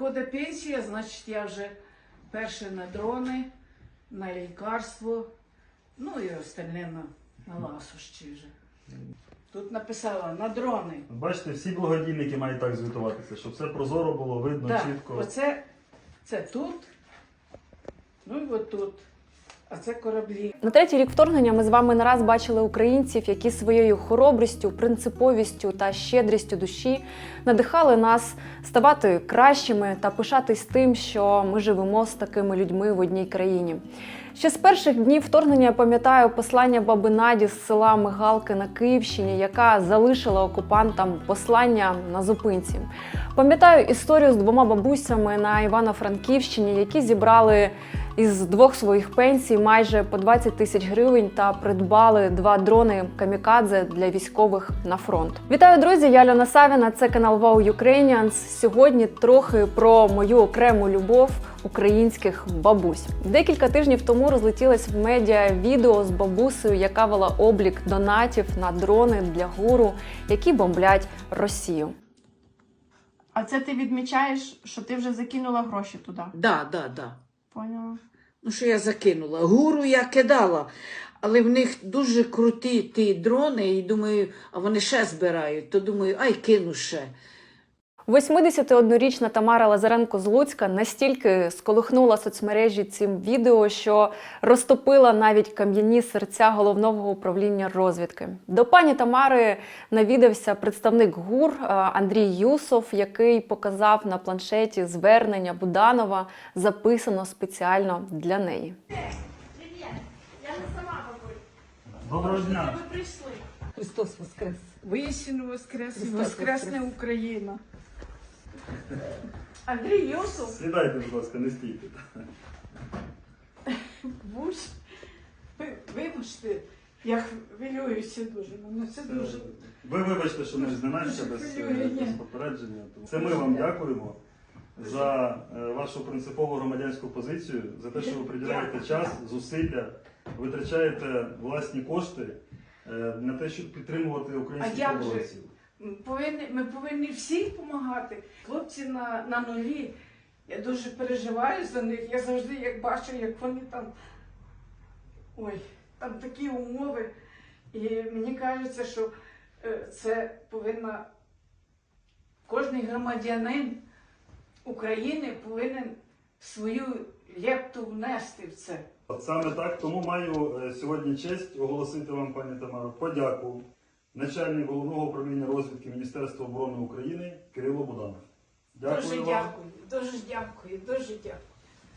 Приходить пенсія, значить я вже перше на дрони, на лікарство, ну і остальне на, на ласощі вже. Тут написала на дрони. Бачите, всі благодійники мають так звітуватися, щоб все прозоро було видно Так, чітко. оце це тут, ну і от тут. А це кораблі. На третій рік вторгнення ми з вами не раз бачили українців, які своєю хоробрістю, принциповістю та щедрістю душі надихали нас ставати кращими та пишатись тим, що ми живемо з такими людьми в одній країні. Ще з перших днів вторгнення я пам'ятаю послання баби Наді з села Мигалки на Київщині, яка залишила окупантам послання на зупинці. Пам'ятаю історію з двома бабусями на Івано-Франківщині, які зібрали із двох своїх пенсій майже по 20 тисяч гривень та придбали два дрони камікадзе для військових на фронт. Вітаю, друзі! Я Льона Савіна. Це канал Wow Ukrainians. Сьогодні трохи про мою окрему любов українських бабусь. Декілька тижнів тому розлетілось в медіа відео з бабусею, яка вела облік донатів на дрони для гуру, які бомблять Росію. А це ти відмічаєш, що ти вже закинула гроші туди. Да, да, да. Поняла? Ну, що я закинула? Гуру я кидала, але в них дуже круті ті дрони, і думаю, а вони ще збирають, то думаю, ай, кину ще. 81-річна Тамара Лазаренко з Луцька настільки сколихнула соцмережі цим відео, що розтопила навіть кам'яні серця головного управління розвідки. До пані Тамари навідався представник ГУР е, Андрій Юсов, який показав на планшеті звернення Буданова, записано спеціально для неї. Привіт! Я не сама. Доброго дня! Ви прийшли. Христос Воскрес! Воістину воскрес, Христос воскресне. Україна. Андрій Юсов. Сідайте, будь ласка, не стійте. Буш, ви- вибачте, я хвилююся дуже. Мене це Це- дуже. Ви вибачте, що ми зненацька без, е, без попередження. Це ми вам дякуємо за е, вашу принципову громадянську позицію, за те, що ви приділяєте час, зусилля, витрачаєте власні кошти е, на те, щоб підтримувати А українських як же? Повинні, ми повинні всі допомагати. Хлопці на, на нулі. Я дуже переживаю за них. Я завжди як бачу, як вони там. Ой, там такі умови. І мені кажеться, що е, це повинна кожен громадянин України повинен свою лепту внести в це. От Саме так, тому маю е, сьогодні честь оголосити вам, пані Тамаро, подяку начальник головного управління розвідки Міністерства оборони України Кирило Буданов. Дякую дуже вам. дякую, дуже дякую, дуже дякую.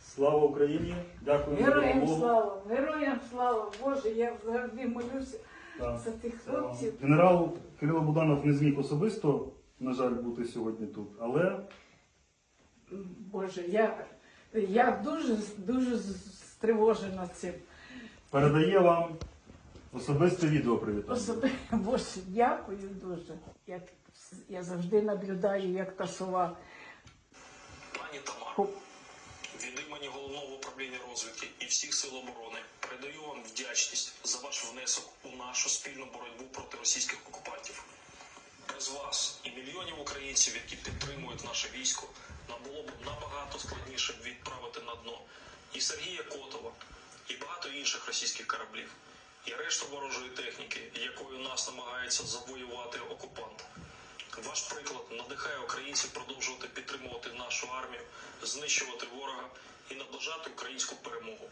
Слава Україні! Дякую Героям допомогу. слава, героям слава, Боже, я завжди молюся Так. за тих хлопців. Генерал Кирило Буданов не зміг особисто, на жаль, бути сьогодні тут, але Боже, я, я дуже, дуже стривожена цим. передає вам особисте відео привітання. Особи- Боже, дякую дуже. Я, я завжди наблюдаю, як та сова. Пані Тамара, Хоп. від імені головного управління розвідки і всіх сил оборони передаю вам вдячність за ваш внесок у нашу спільну боротьбу проти російських окупантів. Без вас і мільйонів українців, які підтримують наше військо, нам було б набагато складніше відправити на дно і Сергія Котова, і багато інших російських кораблів, і решту ворожої техніки, якою нас намагається завоювати окупант. Ваш приклад надихає українців продовжувати підтримувати нашу армію, знищувати ворога і наближати українську перемогу.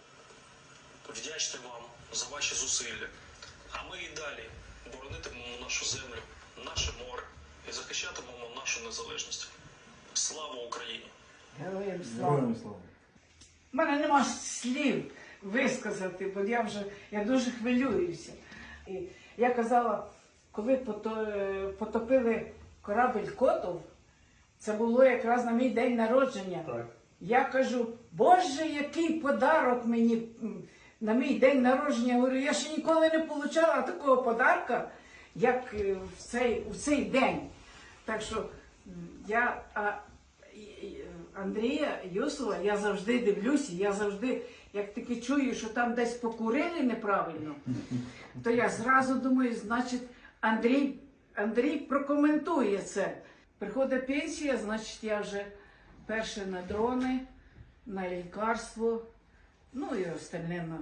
Вдячний вам за ваші зусилля. А ми і далі боронитимемо нашу землю, наше море і захищатимемо нашу незалежність. Слава Україні! Героям слава. У мене нема слів висказати, бо я вже я дуже хвилююся. І я казала, коли потопили корабель Котов, це було якраз на мій день народження. Так. Я кажу, Боже, який подарок мені на мій день народження. Я говорю, я ще ніколи не отримала такого подарка, як е, в цей, в цей день. Так що я а, Андрія Юсова, я завжди дивлюся, я завжди, як таки чую, що там десь покурили неправильно, то я зразу думаю, значить, Андрій, Андрій прокоментує це. Приходить пенсія, значить, я вже перше на дрони, на лікарство, ну і остальне на,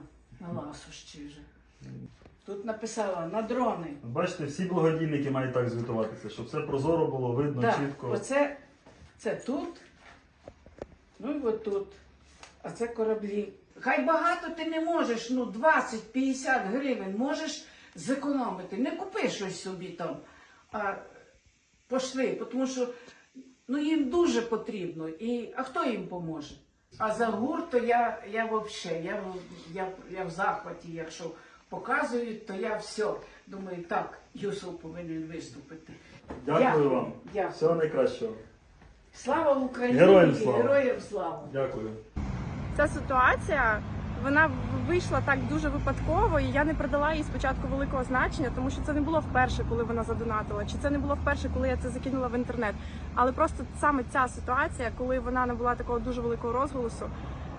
на ласощі вже. Тут написала на дрони. Бачите, всі благодійники мають так звітуватися, щоб все прозоро було видно, Так, чітко. оце це тут, ну і от тут. А це кораблі. Хай багато ти не можеш, ну 20-50 гривень можеш зекономити. Не купи щось собі там, а пошли, тому що ну, їм дуже потрібно. І, а хто їм поможе? А за гурт, то я, я взагалі, я, я, я в захваті, якщо показують, то я все. Думаю, так, Юсов повинен виступити. Дякую Дякую. вам. Дякую. Всього найкращого. Слава Україні! Героям слава! Героям слава! Дякую. Ця ситуація вона вийшла так дуже випадково, і я не придала їй спочатку великого значення, тому що це не було вперше, коли вона задонатила, чи це не було вперше, коли я це закинула в інтернет. Але просто саме ця ситуація, коли вона набула такого дуже великого розголосу,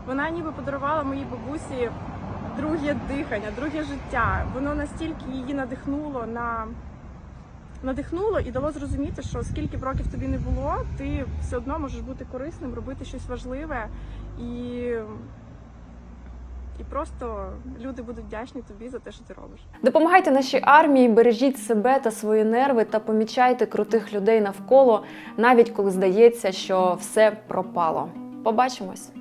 вона ніби подарувала моїй бабусі друге дихання, друге життя. Воно настільки її надихнуло на надихнуло і дало зрозуміти, що скільки б років тобі не було, ти все одно можеш бути корисним, робити щось важливе і, і просто люди будуть вдячні тобі за те, що ти робиш. Допомагайте нашій армії, бережіть себе та свої нерви та помічайте крутих людей навколо, навіть коли здається, що все пропало. Побачимось!